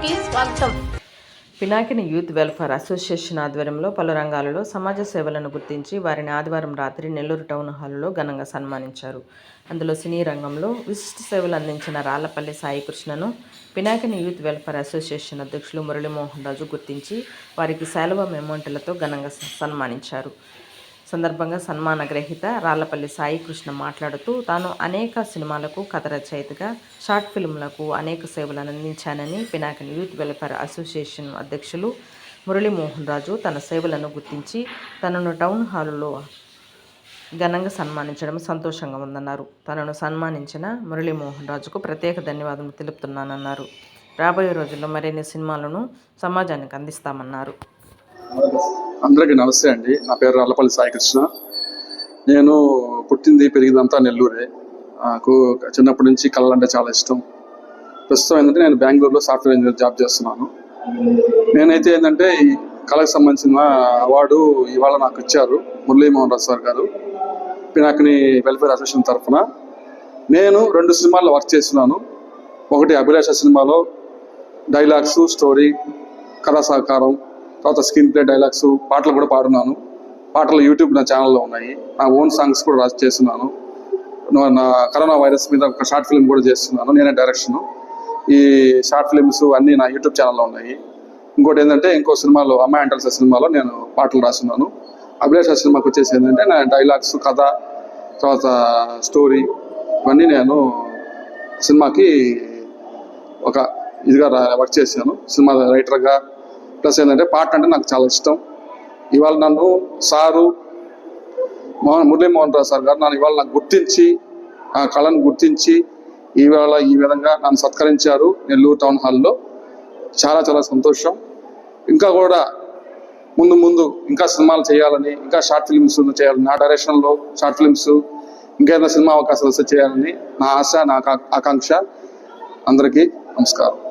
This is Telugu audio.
కి స్వాగతం. పినాకిని యూత్ వెల్ఫేర్ అసోసియేషన్ ఆధ్వర్యంలో పలు రంగాలలో సమాజ సేవలను గుర్తించి వారిని ఆదివారం రాత్రి నెల్లూరు టౌన్ హాల్లో ఘనంగా సన్మానించారు. అందులో సినీ రంగంలో విశిష్ట సేవలు అందించిన రాళ్ళపల్లి సాయి కృష్ణను పినాకిని యూత్ వెల్ఫేర్ అసోసియేషన్ అధ్యక్షులు మురళీమోహన్ రాజు గుర్తించి వారికి శాలువ మెమోంటలతో ఘనంగా స- సన్మానించారు. సందర్భంగా సన్మాన గ్రహీత రాళ్ళపల్లి సాయి కృష్ణ మాట్లాడుతూ తాను అనేక సినిమాలకు కథ రచయితగా షార్ట్ ఫిల్మ్లకు అనేక సేవలను అందించానని పినాకిన్ యూత్ వెల్ఫేర్ అసోసియేషన్ అధ్యక్షులు మురళీమోహన్ రాజు తన సేవలను గుర్తించి తనను టౌన్ హాలులో ఘనంగా సన్మానించడం సంతోషంగా ఉందన్నారు. తనను సన్మానించిన మురళీమోహన్ రాజుకు ప్రత్యేక ధన్యవాదాలు తెలుపుతున్నానన్నారు. రాబోయే రోజుల్లో మరిన్ని సినిమాలను సమాజానికి అందిస్తామన్నారు. అందరికీ నమస్తే అండి. నా పేరు అల్లపల్లి సాయికృష్ణ. నేను పుట్టింది పెరిగిందంతా నెల్లూరే. నాకు చిన్నప్పటి నుంచి కళలు అంటే చాలా ఇష్టం. ప్రస్తుతం ఏంటంటే నేను బెంగళూరులో సాఫ్ట్వేర్ ఇంజనీర్ జాబ్ చేస్తున్నాను. నేనైతే ఏంటంటే ఈ కళకు సంబంధించిన అవార్డు ఇవాళ నాకు ఇచ్చారు మురళీమోహన్ రావు సార్ గారు పినాకిని వెల్ఫేర్ అసోసియేషన్ తరఫున. నేను రెండు సినిమాల్లో వర్క్ చేస్తున్నాను. ఒకటి అభిలాష సినిమాలో డైలాగ్స్ స్టోరీ కథా సహకారం తర్వాత స్క్రీన్ ప్లే డైలాగ్స్ పాటలు కూడా పాడున్నాను. పాటలు యూట్యూబ్ నా ఛానల్లో ఉన్నాయి. నా ఓన్ సాంగ్స్ కూడా రాసి చేస్తున్నాను. నా- నా కరోనా వైరస్ మీద ఒక షార్ట్ ఫిల్మ్ కూడా చేస్తున్నాను. నేనే డైరెక్షన్ ఈ షార్ట్ ఫిల్మ్స్ అన్నీ నా యూట్యూబ్ ఛానల్లో ఉన్నాయి. ఇంకోటి ఏంటంటే ఇంకో సినిమాలో అమ్మాయి అంటల్స్ సినిమాలో నేను పాటలు రాస్తున్నాను. అభిలాష సినిమాకి వచ్చేసి ఏంటంటే నా డైలాగ్స్ కథ తర్వాత స్టోరీ ఇవన్నీ నేను సినిమాకి ఒక ఇదిగా వర్క్ చేశాను. సినిమా రైటర్గా ప్లస్ ఏంటంటే పాట అంటే నాకు చాలా ఇష్టం. ఇవాళ నన్ను సారు మోహన్ మురళీమోహన్ రావు సార్ గారు నన్ను ఇవాళ నాకు గుర్తించి ఆ కళను గుర్తించి ఇవాళ ఈ విధంగా నన్ను సత్కరించారు నెల్లూరు టౌన్ హాల్లో. చాలా చాలా సంతోషం. ఇంకా కూడా ముందు ముందు ఇంకా సినిమాలు చేయాలని ఇంకా షార్ట్ ఫిల్మ్స్ చేయాలని నా డైరెక్షన్లో షార్ట్ ఫిల్మ్స్ ఇంకేదైనా సినిమా అవకాశాలు చేయాలని నా ఆశ నా ఆకాంక్ష. అందరికీ నమస్కారం.